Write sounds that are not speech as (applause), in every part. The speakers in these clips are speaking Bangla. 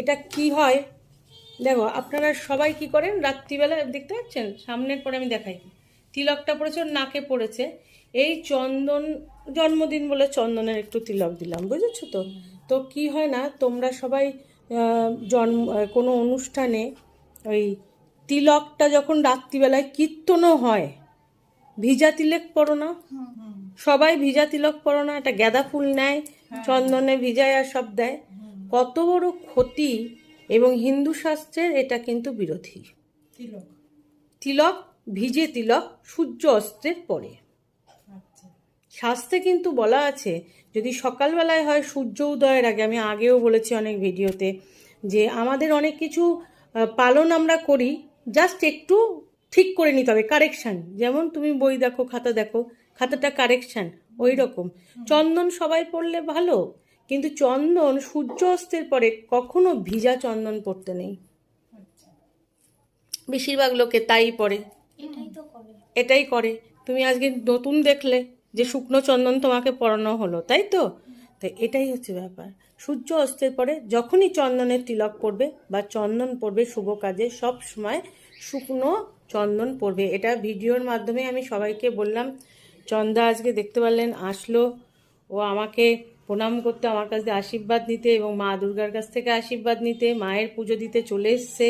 এটা কি হয়? দেখো আপনারা সবাই কি করেন? রাত্রিবেলা দেখতে পাচ্ছেন? সামনের পরে আমি দেখাই। তিলকটা পড়েছে ওর নাকে পড়েছে। এই চন্দন জন্মদিন বলে চন্দনের একটু তিলক দিলাম বুঝেছ তো? তো কি হয় না তোমরা সবাই জন্ম কোনো অনুষ্ঠানে ওই তিলকটা যখন রাত্রিবেলায় কীর্তনও হয় ভিজা তিলক পড়ো না? সবাই ভিজা তিলক পড়ো না একটা গাঁদা ফুল নেয় চন্দনে ভিজায় আর সব দেয়। কত বড় ক্ষতি এবং হিন্দু শাস্ত্রের এটা কিন্তু বিরোধী। তিলক। তিলক ভিজে তিলক সূর্য অস্ত্রের পরে। আচ্ছা। শাস্ত্রে কিন্তু বলা আছে যদি সকালবেলায় হয় সূর্য উদয়ের আগে আমি আগেও বলেছি অনেক ভিডিওতে যে আমাদের অনেক কিছু পালন আমরা করি জাস্ট একটু ঠিক করে নিতে হবে কারেকশান যেমন তুমি বই দেখো খাতা দেখো খাতাটা কারেকশান ওই রকম চন্দন সবাই পড়লে ভালো কিন্তু চন্দন সূর্য অস্তের পরে কখনো ভিজা চন্দন পড়তে নেই। বেশিরভাগ লোকে তাই করে। এটাই করে। তুমি আজকে নতুন দেখলে যে শুকনো চন্দন তোমাকে পরানো হলো তাই তো? তো এটাই হচ্ছে ব্যাপার। সূর্য অস্তের পরে যখনই চন্দনের তিলক পড়বে বা চন্দন পড়বে শুভ কাজে সব সময় শুকনো চন্দন পড়বে। এটা ভিডিওর মাধ্যমে আমি সবাইকে বললাম চন্দা আজকে দেখতে পারলেন আসলো। ও আমাকে প্রণাম করতে আমার কাছ থেকে আশীর্বাদ নিতে এবং মা দুর্গার কাছ থেকে আশীর্বাদ নিতে মায়ের পুজো দিতে চলে এসছে।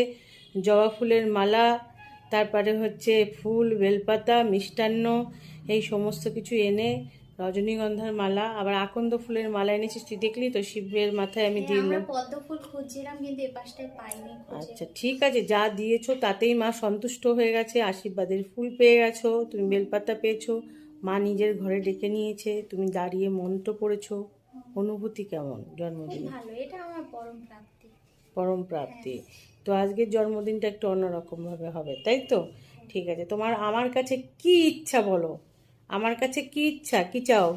জবা ফুলের মালা তারপরে হচ্ছে ফুল বেলপাতা মিষ্টান্ন এই সমস্ত কিছু এনে রজনীগন্ধার মালা আবার আকন্দ ফুলের মালা এনেছিস তুই দেখলি তো শিবের মাথায় আমি হ্যাঁ, আমরা দিলাম। পদ্ম ফুল খুঁজছিলাম কিন্তু এ পাশটায় পাইনি আচ্ছা ঠিক আছে যা দিয়েছ তাতেই মা সন্তুষ্ট হয়ে গেছে আশীর্বাদের ফুল পেয়ে গেছো তুমি বেলপাতা পেয়েছ মা নিজের ঘরে ডেকে নিয়েছে তুমি দাঁড়িয়ে মন্ত্র পড়েছো। অনুভূতি কেমন জন্মদিন ভালো এটা আমার পরম প্রাপ্তি। পরম প্রাপ্তি। তো আজকের জন্মদিনটা একটু অন্যরকম ভাবে হবে তাই তো? ঠিক আছে তোমার আমার কাছে কি ইচ্ছা বলো? আমার কাছে কি ইচ্ছা কি চাও?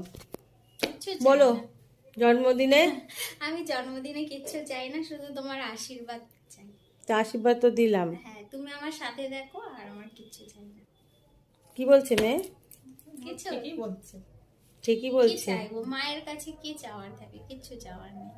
বলো জন্মদিনে? (laughs) আমি জন্মদিনে কিচ্ছু চাই না শুধু তোমার আশীর্বাদ চাই। তো আশীর্বাদ তো দিলাম। হ্যাঁ তুমি আমার সাথে দেখো আর আমার কিচ্ছু চাই না। কি বলছে মেয়ে? কিছু? ঠিকই বলছে। ঠিকই বলছি। মায়ের কাছে কি চাওয়ার থাকে? কিচ্ছু চাওয়ার নেই।